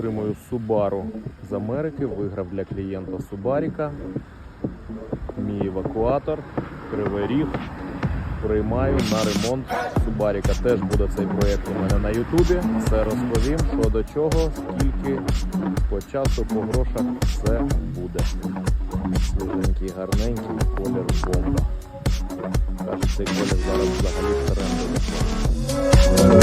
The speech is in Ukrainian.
отримую Subaru з Америки. Виграв для клієнта Субаріка. Мій евакуатор, кривий ріг. Приймаю на ремонт Субаріка. Теж буде цей проєкт у мене на Ютубі. Все розповім, що до чого, скільки по часу, по грошах все буде. Служенький, гарненький, колір бомба. Кажуть, цей колір зараз взагалі в тренду.